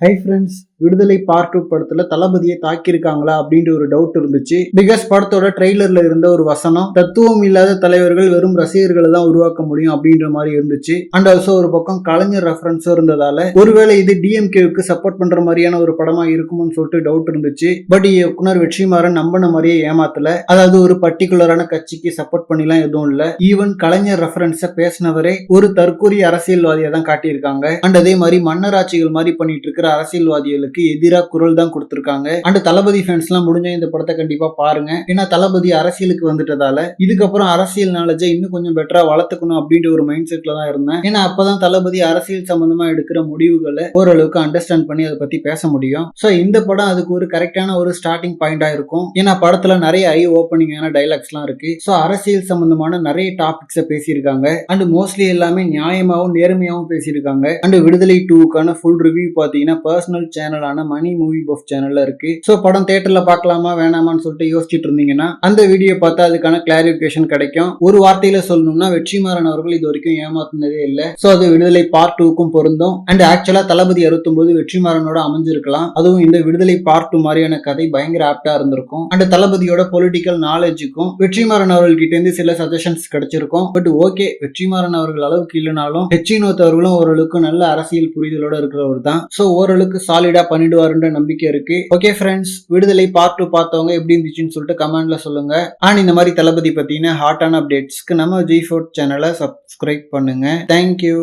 Hi friends Viduthalai part two படத்துல தளபதியை தாக்கியிருக்காங்களா அப்படின்ற ஒரு டவுட் இருந்துச்சு. பிகாஸ் படத்தோட ட்ரெய்லர்ல இருந்த ஒரு வசனம் தத்துவம் இல்லாத தலைவர்கள் வெறும் ரசிகர்களை தான் உருவாக்க முடியும் அப்படின்ற மாதிரி இருந்துச்சு. அண்ட் ஆல்சோ ஒரு பக்கம் கலைஞர் ரெஃபரன்ஸும் இருந்ததால ஒருவேளை இது டிஎம்கேவுக்கு சப்போர்ட் பண்ற மாதிரியான ஒரு படமா இருக்கும்னு சொல்லிட்டு டவுட் இருந்துச்சு. பட் இயக்குனர் வெற்றிமாறன் நம்பின மாதிரியே ஏமாத்தல. அதாவது ஒரு பர்டிகுலரான கட்சிக்கு சப்போர்ட் பண்ணிலாம் எதுவும் இல்ல. ஈவன் கலைஞர் ரெஃபரன்ஸ பேசினவரே ஒரு தற்கூரிய அரசியல்வாதியை தான் காட்டியிருக்காங்க. அண்ட் அதே மாதிரி மன்னராட்சிகள் மாதிரி பண்ணிட்டு இருக்கிற அரசியல்வாதிகள் அரசியல்வாதிகளுக்கு எதிராக குரல் தான் கொடுத்திருக்காங்க. அண்ட் தளபதி ஃபேன்ஸ் எல்லாம் முடிஞ்ச இந்த படத்தை கண்டிப்பா பாருங்க. ஏன்னா தளபதி அரசியலுக்கு வந்துட்டதால இதுக்கப்புறம் அரசியல் நாலேஜை இன்னும் கொஞ்சம் பெட்டரா வளர்த்துக்கணும் அப்படின்ற ஒரு மைண்ட் செட்ல தான் இருந்தேன். ஏன்னா அப்பதான் தளபதி அரசியல் சம்பந்தமா எடுக்கிற முடிவுகளை ஓரளவுக்கு அண்டர்ஸ்டாண்ட் பண்ணி அதை பத்தி பேச முடியும். ஸோ இந்த படம் அதுக்கு ஒரு கரெக்டான ஒரு ஸ்டார்டிங் பாயிண்டா இருக்கும். ஏன்னா படத்துல நிறைய ஐ ஓப்பனிங்கான டைலாக்ஸ்லாம் இருக்கு. ஸோ அரசியல் சம்பந்தமான நிறைய டாபிக்ஸை பேசியிருக்காங்க. அண்ட் மோஸ்ட்லி எல்லாமே நியாயமாகவும் நேர்மையாகவும் பேசியிருக்காங்க. அண்ட் விடுதலை டூக்கான ஃபுல் ரிவ்யூ பார்த்தீங்கன்னா பர்சனல் சேனல் சேனலான மணி மூவி பஃப் சேனல்ல இருக்கு. ஸோ படம் தேட்டர்ல பார்க்கலாமா வேணாமான்னு சொல்லிட்டு யோசிச்சுட்டு இருந்தீங்கன்னா அந்த வீடியோ பார்த்தா அதுக்கான கிளாரிபிகேஷன் கிடைக்கும். ஒரு வார்த்தையில சொல்லணும்னா வெற்றிமாறன் அவர்கள் இது வரைக்கும் ஏமாத்தினதே இல்லை. ஸோ அது விடுதலை பார்ட் டூக்கும் பொருந்தும். அண்ட் ஆக்சுவலா தளபதி அறுபத்தொன்பது வெற்றிமாறனோட அமைஞ்சிருக்கலாம். அதுவும் இந்த விடுதலை பார்ட் டூ மாதிரியான கதை பயங்கர ஆப்டா இருந்திருக்கும். அண்ட் தளபதியோட பொலிட்டிக்கல் நாலேஜுக்கும் வெற்றிமாறன் அவர்கள் இருந்து சில சஜஷன்ஸ் கிடைச்சிருக்கும். பட் ஓகே வெற்றிமாறன் அவர்கள் அளவுக்கு இல்லைனாலும் ஹெச்சினோத் அவர்களும் ஓரளவுக்கு நல்ல அரசியல் புரிதலோட இருக்கிறவர் தான் ஸோ ஓரளவுக்கு சாலிடா பண்ணிடுவாருன்ற நம்பிக்கை இருக்கு. Okay friends Viduthalai part two பார்த்தவங்க எப்படி இருந்துச்சுன்னு சொல்லிட்டு கமெண்ட்ல சொல்லுங்க. அண்ட் இந்த மாதிரி தளபதி பத்தின ஹாட்டான அப்டேட்ஸ்க்கு நம்ம ஜி ஃபோர்ட் சேனலை சப்ஸ்கிரைப் பண்ணுங்க. Thank you